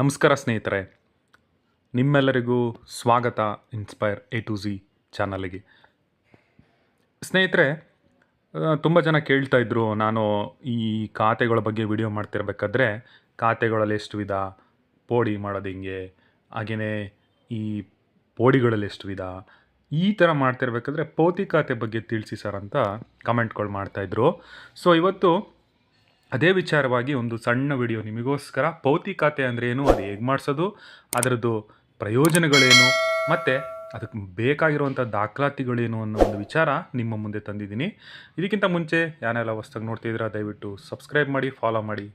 ನಮಸ್ಕಾರ ಸ್ನೇಹಿತರೆ. ನಿಮ್ಮೆಲ್ಲರಿಗೂ ಸ್ವಾಗತ ಇನ್ಸ್ಪೈರ್ ಎ ಟು ಝಿ ಚಾನಲ್ಗೆ. ಸ್ನೇಹಿತರೆ ತುಂಬ ಜನ ಕೇಳ್ತಾ ಇದ್ರು ನಾನು ಈ ಖಾತೆಗಳ ಬಗ್ಗೆ ವಿಡಿಯೋ ಮಾಡ್ತಿರ್ಬೇಕಾದ್ರೆ ಖಾತೆಗಳಲ್ಲಿ ಎಷ್ಟು ವಿಧ, ಪೋಡಿ ಮಾಡೋದು ಹಿಂಗೆ ಹಾಗೆಯೇ ಈ ಪೋಡಿಗಳಲ್ಲಿ ಎಷ್ಟು ವಿಧ, ಈ ಥರ ಮಾಡ್ತಿರ್ಬೇಕಾದ್ರೆ ಪೋತಿ ಖಾತೆ ಬಗ್ಗೆ ತಿಳಿಸಿ ಸರ್ ಅಂತ ಕಮೆಂಟ್ಗಳು ಮಾಡ್ತಾಯಿದ್ರು ಸೊ ಇವತ್ತು ಅದೇ ವಿಚಾರವಾಗಿ ಒಂದು ಸಣ್ಣ ವಿಡಿಯೋ ನಿಮಗೋಸ್ಕರ. ಪೌತಿ ಖಾತೆ ಅಂದರೆ ಏನು? ಅದು ಹೇಗೆ ಮಾಡಿಸೋದು? ಅದರದ್ದು ಪ್ರಯೋಜನಗಳೇನು? ಮತ್ತು ಅದಕ್ಕೆ ಬೇಕಾಗಿರುವಂಥ ದಾಖಲಾತಿಗಳೇನು ಅನ್ನೋ ಒಂದು ವಿಚಾರ ನಿಮ್ಮ ಮುಂದೆ ತಂದಿದ್ದೀನಿ. ಇದಕ್ಕಿಂತ ಮುಂಚೆ ಯಾನೆಲ್ಲ ಹೊಸ್ದಾಗಿ ನೋಡ್ತಿದ್ದೀರಾ ದಯವಿಟ್ಟು ಸಬ್ಸ್ಕ್ರೈಬ್ ಮಾಡಿ, ಫಾಲೋ ಮಾಡಿ,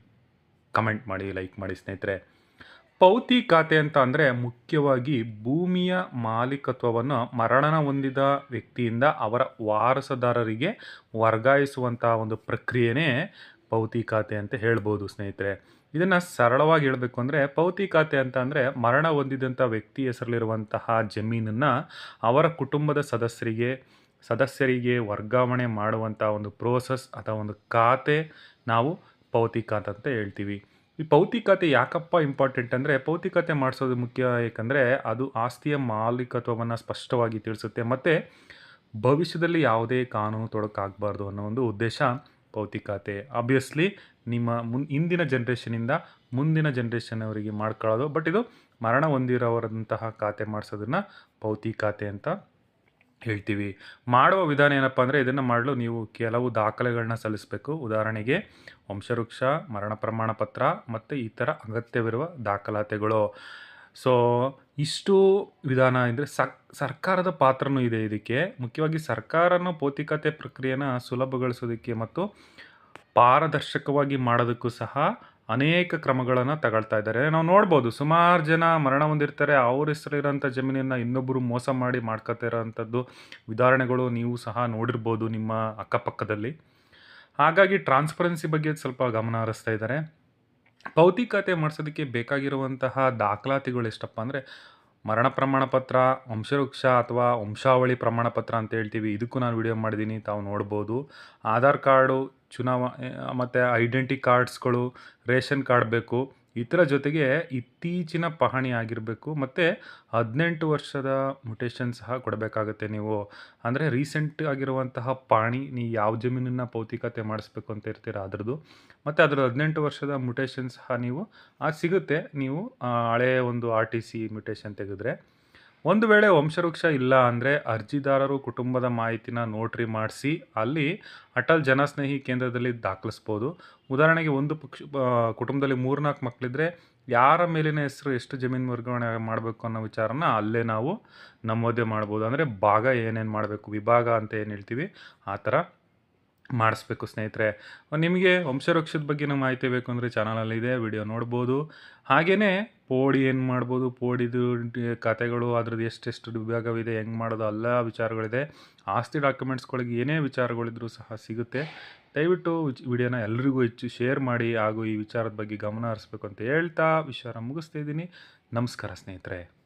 ಕಮೆಂಟ್ ಮಾಡಿ, ಲೈಕ್ ಮಾಡಿ ಸ್ನೇಹಿತರೆ. ಪೌತಿ ಖಾತೆ ಅಂತ ಅಂದರೆ ಮುಖ್ಯವಾಗಿ ಭೂಮಿಯ ಮಾಲೀಕತ್ವವನ್ನು ಮರಣ ಹೊಂದಿದ ವ್ಯಕ್ತಿಯಿಂದ ಅವರ ವಾರಸದಾರರಿಗೆ ವರ್ಗಾಯಿಸುವಂಥ ಒಂದು ಪ್ರಕ್ರಿಯೆನೇ ಪೌತಿ ಖಾತೆ ಅಂತ ಹೇಳ್ಬೋದು ಸ್ನೇಹಿತರೆ. ಇದನ್ನು ಸರಳವಾಗಿ ಹೇಳಬೇಕು ಅಂದರೆ ಪೌತಿ ಖಾತೆ ಅಂತ ಅಂದರೆ ಮರಣ ಹೊಂದಿದಂಥ ವ್ಯಕ್ತಿ ಹೆಸರಲ್ಲಿರುವಂತಹ ಜಮೀನನ್ನು ಅವರ ಕುಟುಂಬದ ಸದಸ್ಯರಿಗೆ ಸದಸ್ಯರಿಗೆ ವರ್ಗಾವಣೆ ಮಾಡುವಂಥ ಒಂದು ಪ್ರೋಸೆಸ್ ಅಥವಾ ಒಂದು ಖಾತೆ ನಾವು ಪೌತಿ ಖಾತೆ ಅಂತ ಹೇಳ್ತೀವಿ. ಈ ಪೌತಿ ಖಾತೆ ಯಾಕಪ್ಪ ಇಂಪಾರ್ಟೆಂಟ್ ಅಂದರೆ ಪೌತಿ ಖಾತೆ ಮಾಡಿಸೋದು ಮುಖ್ಯ ಏಕೆಂದರೆ ಅದು ಆಸ್ತಿಯ ಮಾಲೀಕತ್ವವನ್ನು ಸ್ಪಷ್ಟವಾಗಿ ತಿಳಿಸುತ್ತೆ. ಮತ್ತು ಭವಿಷ್ಯದಲ್ಲಿ ಯಾವುದೇ ಕಾನೂನು ತೊಡಕಾಗಬಾರ್ದು ಅನ್ನೋ ಒಂದು ಉದ್ದೇಶ ಪೌತಿ ಖಾತೆ ಆಬ್ವಿಯಸ್ಲಿ ನಿಮ್ಮ ಮುನ್, ಇಂದಿನ ಜನ್ರೇಷನಿಂದ ಮುಂದಿನ ಜನ್ರೇಷನ್ ಅವರಿಗೆ ಮಾಡ್ಕೊಳ್ಳೋದು. ಬಟ್ ಇದು ಮರಣ ಹೊಂದಿರೋರಂತಹ ಖಾತೆ ಮಾಡಿಸೋದನ್ನ ಪೌತಿ ಖಾತೆ ಅಂತ ಹೇಳ್ತೀವಿ. ಮಾಡುವ ವಿಧಾನ ಏನಪ್ಪ ಅಂದರೆ ಇದನ್ನು ಮಾಡಲು ನೀವು ಕೆಲವು ದಾಖಲೆಗಳನ್ನ ಸಲ್ಲಿಸಬೇಕು. ಉದಾಹರಣೆಗೆ ವಂಶವೃಕ್ಷ, ಮರಣ ಪ್ರಮಾಣ ಪತ್ರ ಮತ್ತು ಈ ಥರ ಅಗತ್ಯವಿರುವ ದಾಖಲಾತಿಗಳು. ಸೊ ಇಷ್ಟು ವಿಧಾನ ಅಂದರೆ ಸರ್ಕಾರದ ಪಾತ್ರನೂ ಇದೆ ಇದಕ್ಕೆ. ಮುಖ್ಯವಾಗಿ ಸರ್ಕಾರನ ಪೌತಿಕತೆ ಪ್ರಕ್ರಿಯೆನ ಸುಲಭಗೊಳಿಸೋದಕ್ಕೆ ಮತ್ತು ಪಾರದರ್ಶಕವಾಗಿ ಮಾಡೋದಕ್ಕೂ ಸಹ ಅನೇಕ ಕ್ರಮಗಳನ್ನು ತಗೊಳ್ತಾ ಇದ್ದಾರೆ. ನಾವು ನೋಡ್ಬೋದು, ಸುಮಾರು ಜನ ಮರಣ ಹೊಂದಿರ್ತಾರೆ, ಅವ್ರ ಹೆಸರಿರೋಂಥ ಜಮೀನನ್ನು ಇನ್ನೊಬ್ಬರು ಮೋಸ ಮಾಡಿ ಮಾಡ್ಕೊತಾ ಇರೋವಂಥದ್ದು ಉದಾಹರಣೆಗಳು ನೀವು ಸಹ ನೋಡಿರ್ಬೋದು ನಿಮ್ಮ ಅಕ್ಕಪಕ್ಕದಲ್ಲಿ. ಹಾಗಾಗಿ ಟ್ರಾನ್ಸ್ಪರೆನ್ಸಿ ಬಗ್ಗೆ ಸ್ವಲ್ಪ ಗಮನ ಹರಿಸ್ತಾ ಇದ್ದಾರೆ. ಪೌತಿ ಖಾತೆ ಮಾಡಿಸೋದಕ್ಕೆ ಬೇಕಾಗಿರುವಂತಹ ದಾಖಲಾತಿಗಳು ಎಷ್ಟಪ್ಪ ಅಂದರೆ ಮರಣ ಪ್ರಮಾಣ ಪತ್ರ ವಂಶವೃಕ್ಷ ಅಥವಾ ವಂಶಾವಳಿ ಪ್ರಮಾಣ ಪತ್ರ ಅಂತ ಹೇಳ್ತೀವಿ. ಇದಕ್ಕೂ ನಾನು ವಿಡಿಯೋ ಮಾಡಿದ್ದೀನಿ, ತಾವು ನೋಡ್ಬೋದು. ಆಧಾರ್ ಕಾರ್ಡು, ಚುನಾವ, ಮತ್ತು ಐಡೆಂಟಿ ಕಾರ್ಡ್ಸ್ಗಳು ರೇಷನ್ ಕಾರ್ಡ್ ಬೇಕು. ಇದರ ಜೊತೆಗೆ ಇತ್ತೀಚಿನ ಪಹಣಿ ಆಗಿರಬೇಕು ಮತ್ತು ಹದಿನೆಂಟು ವರ್ಷದ ಮುಟೇಷನ್ ಸಹ ಕೊಡಬೇಕಾಗತ್ತೆ ನೀವು. ಅಂದರೆ ರೀಸೆಂಟ್ ಆಗಿರುವಂತಹ ಪಹಣಿ ನೀವು ಯಾವ ಜಮೀನನ್ನು ಪೌತಿಕತೆ ಮಾಡಿಸ್ಬೇಕು ಅಂತ ಇರ್ತೀರ ಅದ್ರದ್ದು. ಮತ್ತು ಅದರ ಹದಿನೆಂಟು ವರ್ಷದ ಮ್ಯುಟೇಷನ್ ಸಹ ನೀವು ಅದು ಸಿಗುತ್ತೆ. ನೀವು ಹಳೆಯ ಒಂದು ಆರ್ ಟಿ ಸಿ ಮ್ಯುಟೇಷನ್ ತೆಗೆದ್ರೆ. ಒಂದು ವೇಳೆ ವಂಶವೃಕ್ಷ ಇಲ್ಲ ಅಂದರೆ ಅರ್ಜಿದಾರರು ಕುಟುಂಬದ ಮಾಹಿತಿನ ನೋಟ್ರಿ ಮಾಡಿಸಿ ಅಲ್ಲಿ ಅಟಲ್ ಜನಸ್ನೇಹಿ ಕೇಂದ್ರದಲ್ಲಿ ದಾಖಲಿಸ್ಬೋದು. ಉದಾಹರಣೆಗೆ ಒಂದು ಪಕ್ಷ ಕುಟುಂಬದಲ್ಲಿ ಮೂರ್ನಾಲ್ಕು ಮಕ್ಕಳಿದ್ರೆ ಯಾರ ಮೇಲಿನ ಹೆಸರು ಎಷ್ಟು ಜಮೀನು ವರ್ಗಾವಣೆ ಮಾಡಬೇಕು ಅನ್ನೋ ವಿಚಾರನ ಅಲ್ಲೇ ನಾವು ನಮೂದೆ ಮಾಡ್ಬೋದು. ಅಂದರೆ ಭಾಗ ಏನೇನು ಮಾಡಬೇಕು, ವಿಭಾಗ ಅಂತ ಏನು ಹೇಳ್ತೀವಿ? ಆ ಥರ. ಮಾಡಿಸ್ಬೇಕು ಸ್ನೇಹಿತರೆ. ನಿಮಗೆ ವಂಶವೃಕ್ಷದ ಬಗ್ಗೆನೂ ಮಾಹಿತಿ ಬೇಕು ಅಂದರೆ ಚಾನಲಲ್ಲಿದೆ ವಿಡಿಯೋ ನೋಡ್ಬೋದು. ಹಾಗೆಯೇ ಪೋಡಿ ಏನು ಮಾಡ್ಬೋದು, ಪೋಡಿದು ಕತೆಗಳು, ಅದ್ರದ್ದು ಎಷ್ಟೆಷ್ಟು ವಿಭಾಗವಿದೆ, ಹೆಂಗೆ ಮಾಡೋದು, ಎಲ್ಲ ವಿಚಾರಗಳಿದೆ. ಆಸ್ತಿ ಡಾಕ್ಯುಮೆಂಟ್ಸ್ಗಳಿಗೆ ಏನೇ ವಿಚಾರಗಳಿದ್ರೂ ಸಹ ಸಿಗುತ್ತೆ. ದಯವಿಟ್ಟು ವಿಡಿಯೋನ ಎಲ್ರಿಗೂ ಹೆಚ್ಚು ಶೇರ್ ಮಾಡಿ ಹಾಗೂ ಈ ವಿಚಾರದ ಬಗ್ಗೆ ಗಮನ ಹರಿಸ್ಬೇಕು ಅಂತ ಹೇಳ್ತಾ ವಿಚಾರ ಮುಗಿಸ್ತಾ ಇದ್ದೀನಿ. ನಮಸ್ಕಾರ ಸ್ನೇಹಿತರೆ.